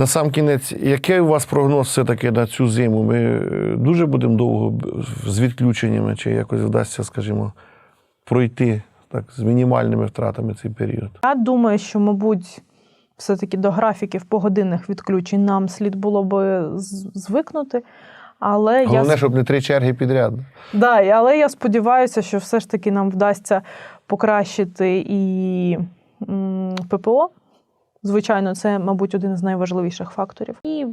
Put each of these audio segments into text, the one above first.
На сам кінець, який у вас прогноз все-таки на цю зиму? Ми е, дуже будемо довго з відключеннями, чи якось вдасться, скажімо, пройти так, з мінімальними втратами цей період? Я думаю, що, мабуть, все-таки до графіків погодинних відключень нам слід було би звикнути. Але Головне, я, щоб не три черги підряд. да, але я сподіваюся, що все ж таки нам вдасться покращити і ППО. Звичайно, це, мабуть, один з найважливіших факторів. І,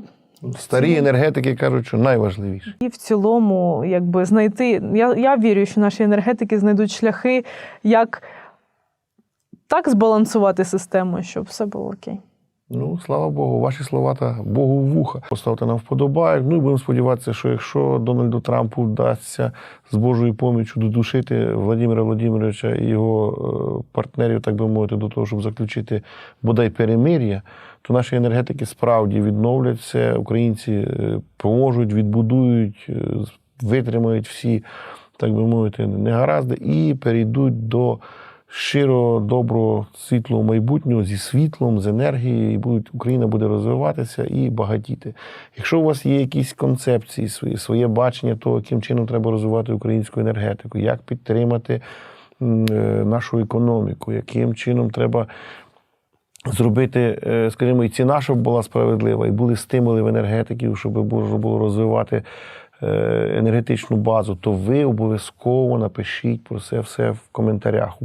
Старі енергетики кажуть, що найважливіше. і в цілому, якби знайти. Я, я вірю, що наші енергетики знайдуть шляхи, як так збалансувати систему, щоб все було окей. Ну, слава Богу, ваші слова та Богу вуха. Поставте нам вподобайок. Ну і будемо сподіватися, що якщо Дональду Трампу вдасться з Божою поміччю додушити Владимира Владимировича і його е, партнерів, так би мовити, до того, щоб заключити бодай перемир'я, то наші енергетики справді відновляться. Українці е, поможуть, відбудують, е, витримають всі, так би мовити, негаразди і перейдуть до щиро доброго світлого майбутнього зі світлом, з енергією, і будуть, Україна буде розвиватися і багатіти. Якщо у вас є якісь концепції, свої, своє бачення того, яким чином треба розвивати українську енергетику, як підтримати е, нашу економіку, яким чином треба. Зробити, е, скажімо, і ціна, щоб була справедлива, і були стимули в енергетиків, щоб було розвивати е, енергетичну базу, то ви обов'язково напишіть про це все в коментарях.